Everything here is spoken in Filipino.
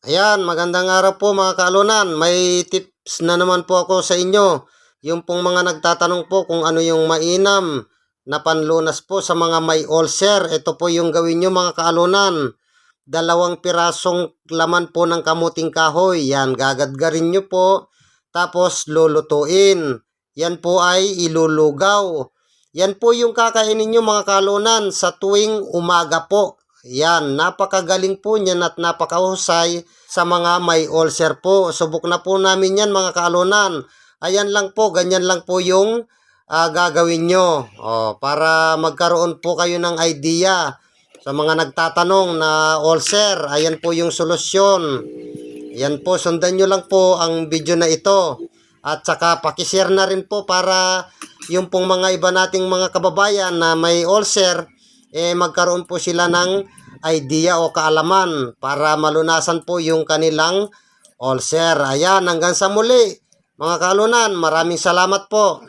Ayan, magandang araw po mga kaalunan. May tips na naman po ako sa inyo. Yung pong mga nagtatanong po kung ano yung mainam na panlunas po sa mga may ulcer. Ito po yung gawin nyo mga kaalunan. Dalawang pirasong laman po ng kamuting kahoy. Yan, gagadgarin nyo po. Tapos lulutuin. Yan po ay ilulugaw. Yan po yung kakainin nyo mga kalunan sa tuwing umaga po. Yan, napakagaling po niyan at napakahusay sa mga may ulcer po. Subok na po namin yan mga kalunan. Ayan lang po, ganyan lang po yung ah, gagawin nyo. O, para magkaroon po kayo ng idea sa mga nagtatanong na ulcer. Ayan po yung solusyon. Yan po, sundan nyo lang po ang video na ito. At saka pakishare na rin po para yung pong mga iba nating mga kababayan na may ulcer, eh magkaroon po sila ng idea o kaalaman para malunasan po yung kanilang ulcer. Ayan, hanggang sa muli. Mga kalunan, maraming salamat po.